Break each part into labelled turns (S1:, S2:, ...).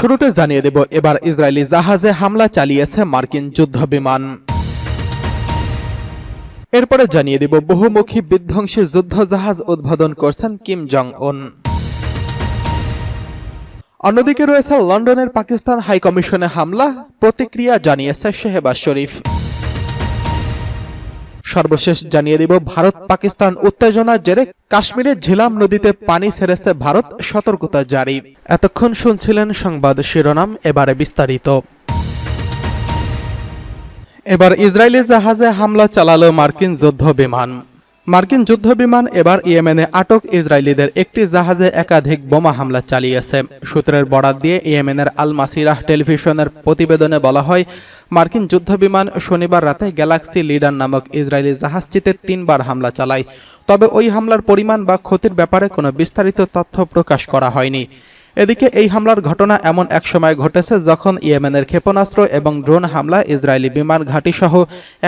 S1: শুরুতে জানিয়ে দেব, এবার ইসরায়েলি জাহাজে হামলা চালিয়েছে মার্কিন যুদ্ধ বিমান এরপরে জানিয়ে দেব, বহুমুখী বিধ্বংসী যুদ্ধ জাহাজ উদ্বোধন করছেন কিম জং উন অন্যদিকে রয়েছে লন্ডনের পাকিস্তান হাইকমিশনে হামলা, প্রতিক্রিয়া জানিয়েছে শেহবাজ শরীফ। সর্বশেষ জানিয়ে দিব, ভারত, পাকিস্তান উত্তেজনার জেরে কাশ্মীরের ঝিলাম নদীতে পানি ছেড়েছে ভারত, সতর্কতা জারি। এতক্ষণ শুনছিলেন সংবাদ শিরোনাম, এবারে বিস্তারিত। এবার ইসরায়েলি জাহাজে হামলা চালালো মার্কিন যুদ্ধ বিমান। মার্কিন যুদ্ধবিমান এবার ইয়েমেনে আটক ইসরায়েলিদের একটি জাহাজে একাধিক বোমা হামলা চালিয়েছে। সূত্রের বরাত দিয়ে ইয়েমেনের আল মাসিরাহ টেলিভিশনের প্রতিবেদনে বলা হয়, মার্কিন যুদ্ধবিমান শনিবার রাতে গ্যালাক্সি লিডার নামক ইসরায়েলি জাহাজটিতে তিনবার হামলা চালায়। তবে ওই হামলার পরিমাণ বা ক্ষতির ব্যাপারে কোনো বিস্তারিত তথ্য প্রকাশ করা হয়নি। এদিকে এই হামলার ঘটনা এমন এক সময় ঘটেছে যখন ইয়েমেনের ক্ষেপণাস্ত্র এবং ড্রোন হামলা ইসরায়েলি বিমান ঘাঁটি সহ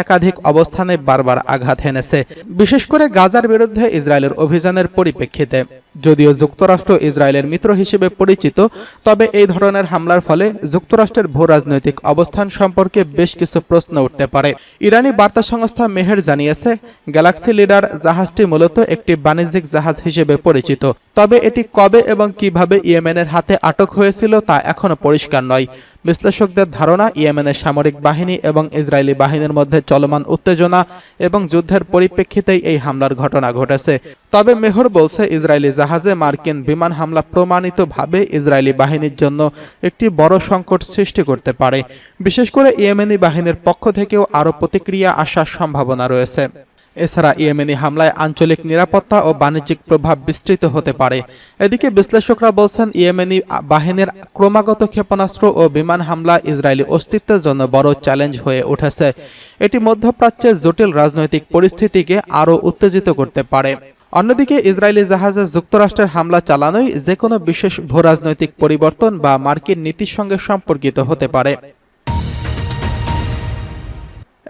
S1: একাধিক অবস্থানে বারবার আঘাত হেনেছে। বিশেষ করে গাজার বিরুদ্ধে ইসরায়েলের অভিযানের পরিপ্রেক্ষিতে। যদিও যুক্তরাষ্ট্র ইসরায়েলের মিত্র হিসেবে পরিচিত, তবে এই ধরনের হামলার ফলে যুক্তরাষ্ট্রের ভূ রাজনৈতিক অবস্থান সম্পর্কে বেশ কিছু প্রশ্ন উঠতে পারে। ইরানি বার্তা সংস্থা মেহের জানিয়েছে, গ্যালাক্সি লিডার জাহাজটি মূলত একটি বাণিজ্যিক জাহাজ হিসেবে পরিচিত। তবে এটি কবে এবং কীভাবে ইয়েমেনের হাতে আটক হয়েছিল তা এখনও পরিষ্কার নয়। বিশ্লেষকদের ধারণা, ইয়েমেনের সামরিক বাহিনী এবং ইসরায়েলি বাহিনীর মধ্যে চলমান উত্তেজনা এবং যুদ্ধের পরিপ্রেক্ষিতেই এই হামলার ঘটনা ঘটেছে। তবে মেহর বলছে, ইসরায়েলি জাহাজে মার্কিন বিমান হামলা প্রমাণিতভাবে ইসরায়েলি বাহিনীর জন্য একটি বড় সংকট সৃষ্টি করতে পারে। বিশেষ করে ইয়েমেনি বাহিনীর পক্ষ থেকেও আরও প্রতিক্রিয়া আসার সম্ভাবনা রয়েছে। এছাড়া ইয়েমেনি হামলায় আঞ্চলিক নিরাপত্তা ও বাণিজ্যিক প্রভাব বিস্তৃত হতে পারে। এদিকে বিশ্লেষকরা বলছেন, ইয়েমেনি বাহিনীর ক্রমাগত ক্ষেপণাস্ত্র ও বিমান হামলা ইসরায়েলি অস্তিত্বের জন্য বড় চ্যালেঞ্জ হয়ে উঠেছে। এটি মধ্যপ্রাচ্যের জটিল রাজনৈতিক পরিস্থিতিকে আরও উত্তেজিত করতে পারে। অন্যদিকে ইসরায়েলি জাহাজে যুক্তরাষ্ট্রের হামলা চালানোই যে কোনো বিশেষ ভূরাজনৈতিক পরিবর্তন বা মার্কিন নীতির সঙ্গে সম্পর্কিত হতে পারে।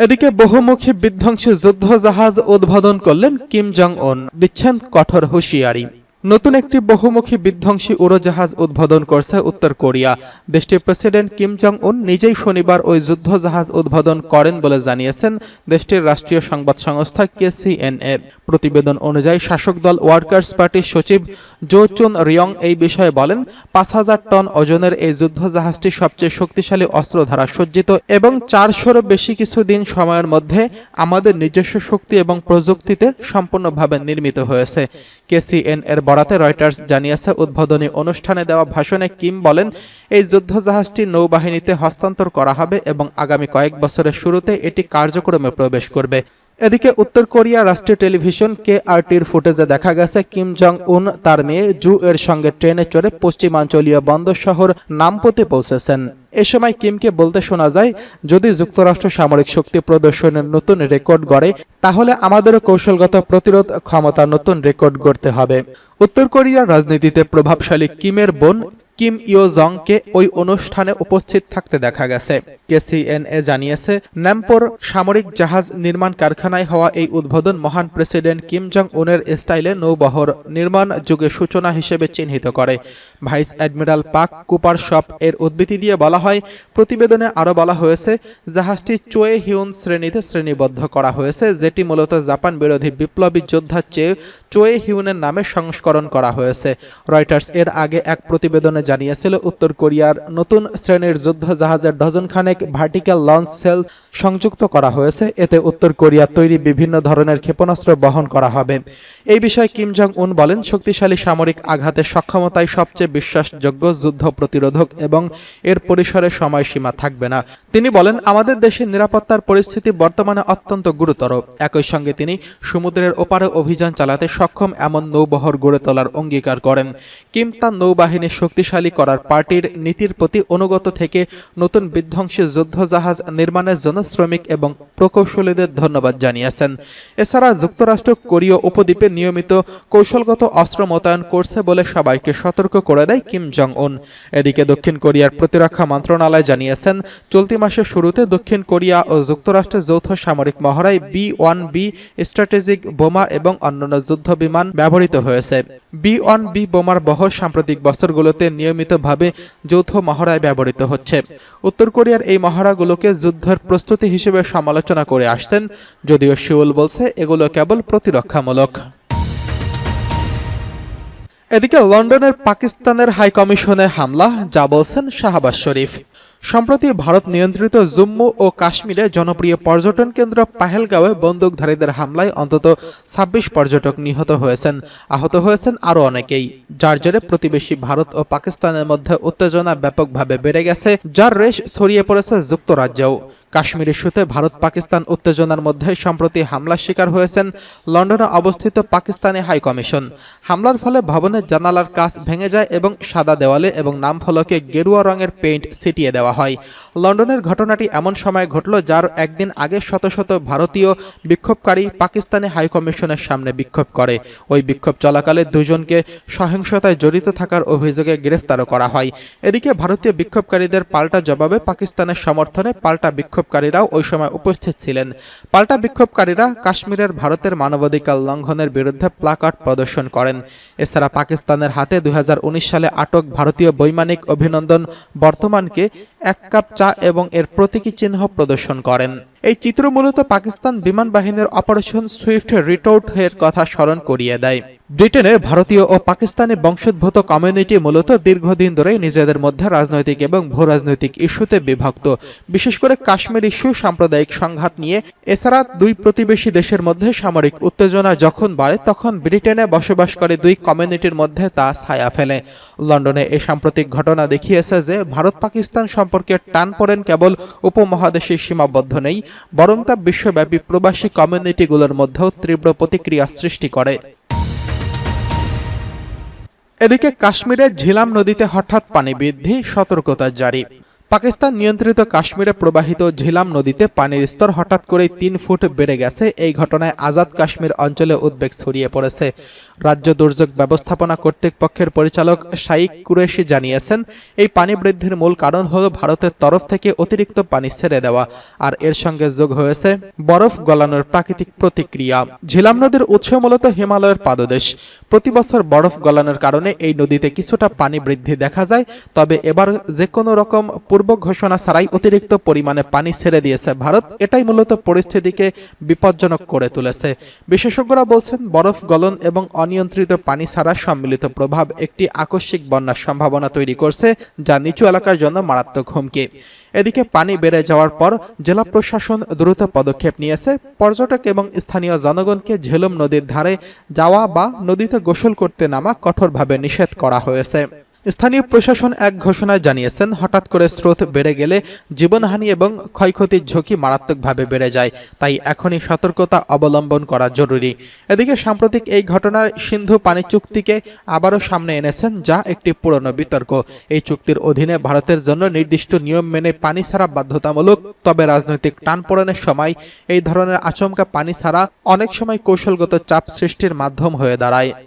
S1: এদিকে বহুমুখী বিধ্বংসী যুদ্ধ জাহাজ উদ্বোধন করলেন কিম জং উন দিচ্ছেন কঠোর হুঁশিয়ারি। নতুন একটি বহুমুখী বিধ্বংসী উড়োজাহাজ উদ্বোধন করছে উত্তর কোরিয়া। দেশটির প্রেসিডেন্ট কিম জং উন নিজেই শনিবার ওই যুদ্ধ জাহাজ উদ্বোধন করেন বলে জানিয়েছেন দেশটির রাষ্ট্রীয় সংবাদ সংস্থা কেসিএনএ প্রতিবেদন অনুযায়ী শাসক দল ওয়ার্কার্স পার্টির সচিব জো চুন রিয়ং এই বিষয়ে বলেন, পাঁচ হাজার টন ওজনের এই যুদ্ধ জাহাজটি সবচেয়ে শক্তিশালী অস্ত্র দ্বারা সজ্জিত এবং চারশোরও বেশি কিছুদিন সময়ের মধ্যে আমাদের নিজস্ব শক্তি এবং প্রযুক্তিতে সম্পূর্ণভাবে নির্মিত হয়েছে। কেসিএন এর বরাতে রয়টার্স জানিয়েছে, উদ্বোধনী অনুষ্ঠানে দেওয়া ভাষণে কিম বলেন, এই যুদ্ধজাহাজটি নৌবাহিনীতে হস্তান্তর করা হবে এবং আগামী কয়েক বছরের শুরুতে এটি কার্যক্রমে প্রবেশ করবে। এদিকে উত্তর কোরিয়া রাষ্ট্রীয় টেলিভিশন কে আরটির ফুটেজে দেখা গেছে, কিম জং উন তার মেয়ে জু এর সঙ্গে ট্রেনে চড়ে পশ্চিমাঞ্চলীয় বন্দর শহর নামপোতে পৌঁছেছেন। এ সময় কিমকে বলতে শোনা যায়, যদি যুক্তরাষ্ট্র সামরিক শক্তি প্রদর্শনের নতুন রেকর্ড গড়ে, তাহলে আমাদেরও কৌশলগত প্রতিরোধ ক্ষমতা নতুন রেকর্ড গড়তে হবে। উত্তর কোরিয়ার রাজনীতিতে প্রভাবশালী কিমের বোন কিম ইও জংকে ওই অনুষ্ঠানে উপস্থিত থাকতে দেখা গেছে। কেসিএনএ জানিয়েছে, ন্যাম্পোর সামরিক জাহাজ নির্মাণ কারখানায় হওয়া এই উদ্বোধন মহান প্রেসিডেন্ট কিম জং উনের স্টাইলে নৌবহর নির্মাণ যুগের সূচনা হিসেবে চিহ্নিত করে। ভাইস অ্যাডমিরাল পাক কুপার শপ এর উদ্বৃত্তি দিয়ে বলা হয়, প্রতিবেদনে আরও বলা হয়েছে, জাহাজটি চোয়ে হিউন শ্রেণীতে শ্রেণীবদ্ধ করা হয়েছে, যেটি মূলত জাপান বিরোধী বিপ্লবী যোদ্ধার চেয়ে চোয়ে হিউনের নামে সংস্করণ করা হয়েছে। রয়টার্স এর আগে এক প্রতিবেদনে জানিয়েছিল উত্তর কোরিয়ার নতুন শ্রেণির যুদ্ধ জাহাজের ডজন খানেক ভার্টিক্যাল লঞ্চ সেল সংযুক্ত করা হয়েছে। এতে উত্তর কোরিয়ার তৈরি বিভিন্ন ধরনের ক্ষেপণাস্ত্র বহন করা হবে। এই বিষয়ে কিম জং উন বলেন, শক্তিশালী সামরিক আঘাতের সক্ষমতাই সবচেয়ে বিশ্বাসযোগ্য যুদ্ধ প্রতিরোধক এবং এর পরিসরে সময়সীমা থাকবে না। তিনি বলেন, আমাদের দেশের নিরাপত্তার পরিস্থিতি বর্তমানে অত্যন্ত গুরুতর। একই সঙ্গে তিনি সমুদ্রের ওপারে অভিযান চালাতে সক্ষম এমন নৌবহর গড়ে তোলার অঙ্গীকার করেন। কিম তার নৌবাহিনী শক্তিশালী করার পার্টির নীতির প্রতি অনুগত থেকে নতুন বিধ্বংসী যুদ্ধজাহাজ নির্মাণের জন্য শ্রমিক এবং প্রকৌশলীদের ধন্যবাদ জানিয়েছেন। এছাড়া যুক্তরাষ্ট্র কোরীয় উপদ্বীপে নিয়মিত কৌশলগত অস্ত্র মোতায়েন করছে বলে সবাইকে সতর্ক করে দেয় কিম জং উন এদিকে দক্ষিণ কোরিয়ার প্রতিরক্ষা মন্ত্রণালয় জানিয়েছেন, চলতি মাসের শুরুতে দক্ষিণ কোরিয়া ও যুক্তরাষ্ট্রের যৌথ সামরিক মহড়ায় বি ওয়ান বি স্ট্র্যাটেজিক বোমা এবং অন্যান্য যুদ্ধ বিমান ব্যবহৃত হয়েছে। বি অন বি বোমার বহর সাম্প্রতিক বছরগুলোতে নিয়মিতভাবে যৌথ মহড়ায় ব্যবহৃত হচ্ছে। উত্তর কোরিয়ার এই মহড়াগুলোকে যুদ্ধের প্রস্তুতি হিসেবে সমালোচনা করে আসছেন, যদিও শিউল বলছে এগুলো কেবল প্রতিরক্ষামূলক। এদিকে লন্ডনের পাকিস্তানের হাই কমিশনে হামলা, যা বলছেন শাহবাজ শরীফ। সম্প্রতি ভারত নিয়ন্ত্রিত জম্মু ও কাশ্মীরে জনপ্রিয় পর্যটন কেন্দ্র পাহেলগাঁওয়ে বন্দুকধারীদের হামলায় অন্তত ছাব্বিশ পর্যটক নিহত হয়েছেন। আহত হয়েছেন আরও অনেকেই, যার জেরে প্রতিবেশী ভারত ও পাকিস্তানের মধ্যে উত্তেজনা ব্যাপকভাবে বেড়ে গেছে, যার রেশ ছড়িয়ে পড়েছে যুক্তরাজ্যেও। কাশ্মীর ইস্যুতে ভারত পাকিস্তান উত্তেজনার মধ্যে সম্প্রতি হামলার শিকার হয়েছেন লন্ডনে অবস্থিত পাকিস্তানি হাই কমিশন। হামলার ফলে ভবনের জানালার কাচ ভেঙে যায় এবং সাদা দেওয়ালে এবং নাম ফলকে গেরুয়া রঙের পেইন্ট ছিটিয়ে দেওয়া হয়। লন্ডনের ঘটনাটি এমন সময় ঘটল যার একদিন আগে শত শত ভারতীয় বিক্ষোভকারী পাকিস্তানি হাই কমিশনের সামনে বিক্ষোভ করে। ওই বিক্ষোভ চলাকালে দুজনকে সহিংসতায় জড়িত থাকার অভিযোগে গ্রেফতারও করা হয়। এদিকে ভারতীয় বিক্ষোভকারীদের পাল্টা জবাবে পাকিস্তানের সমর্থনে পাল্টা বিক্ষোভকারীরাও ওই সময় উপস্থিত ছিলেন। পাল্টা বিক্ষোভকারীরা কাশ্মীরের ভারতের মানবাধিকার লঙ্ঘনের বিরুদ্ধে প্লাকার্ড প্রদর্শন করেন। এছাড়া পাকিস্তানের হাতে দুই হাজার উনিশ সালে আটক ভারতীয় বৈমানিক অভিনন্দন বর্তমানকে এক কাপ চা এবং এর প্রতীকী চিহ্ন প্রদর্শন করেন। এই চিত্র মূলত পাকিস্তান বিমান বাহিনীর অপারেশন সুইফট রিটোর্ট এর কথা স্মরণ করিয়ে দেয়। ব্রিটেনে ভারতীয় ও পাকিস্তানি বংশোদ্ভূত কমিউনিটি মূলত দীর্ঘদিন ধরে নিজেদের মধ্যে রাজনৈতিক এবং ভূ রাজনৈতিক ইস্যুতে বিভক্ত। বিশেষ করে কাশ্মীর ইস্যু সাম্প্রদায়িক সংঘাত নিয়ে এছাড়া দুই প্রতিবেশী দেশের মধ্যে সামরিক উত্তেজনা যখন বাড়ে, তখন ব্রিটেনে বসবাসকারী দুই কমিউনিটির মধ্যে তা ছায়া ফেলে। লন্ডনে এই সাম্প্রতিক ঘটনা দেখিয়েছে যে ভারত পাকিস্তান সম্পর্কে টান পড়েন কেবল উপমহাদেশে সীমাবদ্ধ নেই, বরং তা বিশ্বব্যাপী প্রবাসী কমিউনিটিগুলোর মধ্যেও তীব্র প্রতিক্রিয়া সৃষ্টি করে। এদিকে কাশ্মীরের ঝিলাম নদীতে হঠাৎ পানি বৃদ্ধি, সতর্কতা জারি। পাকিস্তান নিয়ন্ত্রিত কাশ্মীরে প্রবাহিত ঝিলাম নদীতে পানির স্তর হঠাৎ করেই তিন ফুট বেড়ে গেছে। এই ঘটনায় আজাদ কাশ্মীর অঞ্চলে উদ্বেগ ছড়িয়ে পড়েছে। রাজ্য দুর্যোগ ব্যবস্থাপনা কর্তৃপক্ষের পরিচালক শাইক কুরেশি জানিয়েছেন, এই পানি বৃদ্ধির মূল কারণ হল ভারতের তরফ থেকে অতিরিক্ত পানি ছেড়ে দেওয়া, আর এর সঙ্গে যোগ হয়েছে বরফ গলানোর প্রাকৃতিক প্রতিক্রিয়া। ঝিলাম নদীর উৎস মূলত হিমালয়ের পাদদেশ। প্রতি বছর বরফ গলানোর কারণে এই নদীতে কিছুটা পানি বৃদ্ধি দেখা যায়, তবে এবার যে কোনো রকম পূর্ব ঘোষণা ছাড়াই অতিরিক্ত পরিমাণে পানি ছেড়ে দিয়েছে ভারত। এটাই মূলত পরিস্থিতিকে বিপজ্জনক করে তুলেছে। বিশেষজ্ঞরা বলছেন, বরফ গলন এবং অনিয়ন্ত্রিত পানি ছাড়া সম্মিলিত প্রভাব একটি আকস্মিক বন্যার সম্ভাবনা তৈরি করছে, যা নিচু এলাকার জন্য মারাত্মক হুমকি। এদিকে পানি বেড়ে যাওয়ার পর জেলা প্রশাসন দ্রুত পদক্ষেপ নিয়েছে। পর্যটক এবং স্থানীয় জনগণকে ঝেলুম নদীর ধারে যাওয়া বা নদীতে গোসল করতে নামা কঠোরভাবে নিষেধ করা হয়েছে। স্থানীয় প্রশাসন এক ঘোষণায় জানিয়েছেন, হঠাৎ করে স্রোত বেড়ে গেলে জীবনহানি এবং ক্ষয়ক্ষতির ঝুঁকি মারাত্মকভাবে বেড়ে যায়। তাই এখনই সতর্কতা অবলম্বন করা জরুরি। এদিকে সাম্প্রতিক এই ঘটনার সিন্ধু পানি চুক্তিকে আবারও সামনে এনেছেন, যা একটি পুরনো বিতর্ক। এই চুক্তির অধীনে ভারতের জন্য নির্দিষ্ট নিয়ম মেনে পানি ছাড়া বাধ্যতামূলক, তবে রাজনৈতিক টানপোড়েনের সময় এই ধরনের আচমকা পানি ছাড়া অনেক সময় কৌশলগত চাপ সৃষ্টির মাধ্যম হয়ে দাঁড়ায়।